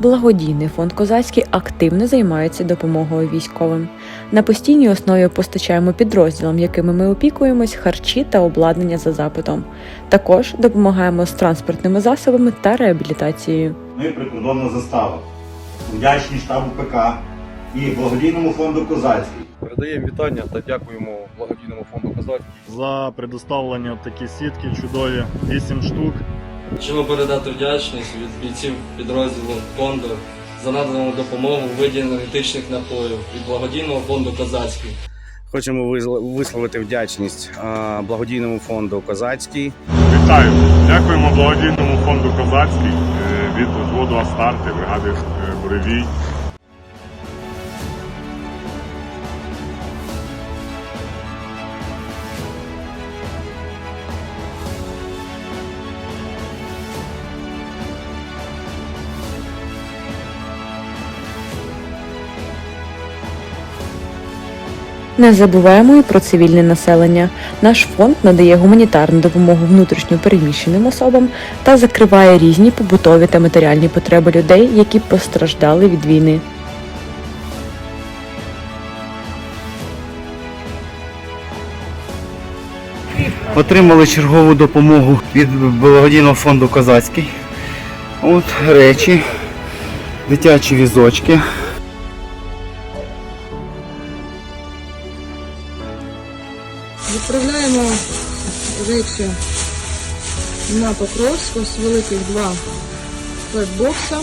Благодійний фонд Козацький активно займається допомогою військовим. На постійній основі постачаємо підрозділам, якими ми опікуємось, харчі та обладнання за запитом. Також допомагаємо з транспортними засобами та реабілітацією. Ми прикордонна застава. Вдячні штабу ПК і благодійному фонду Козацький. Передаємо вітання та дякуємо благодійному фонду Козацький. за предоставлення такі сітки чудові, 8 штук. Хочемо передати вдячність від бійців підрозділу фонду за надану допомогу у виді енергетичних напоїв від благодійного фонду Козацький. Хочемо висловити вдячність благодійному фонду Козацький. Вітаю! Дякуємо благодійному фонду Козацький е, від взводу Астарти, бригади е, Буревій. Не забуваємо і про цивільне населення. Наш фонд надає гуманітарну допомогу внутрішньо переміщеним особам та закриває різні побутові та матеріальні потреби людей, які постраждали від війни. Отримали чергову допомогу від благодійного фонду Козацький. От речі, дитячі візочки. Відправляємо речі на Покровську з великих два флетбокса.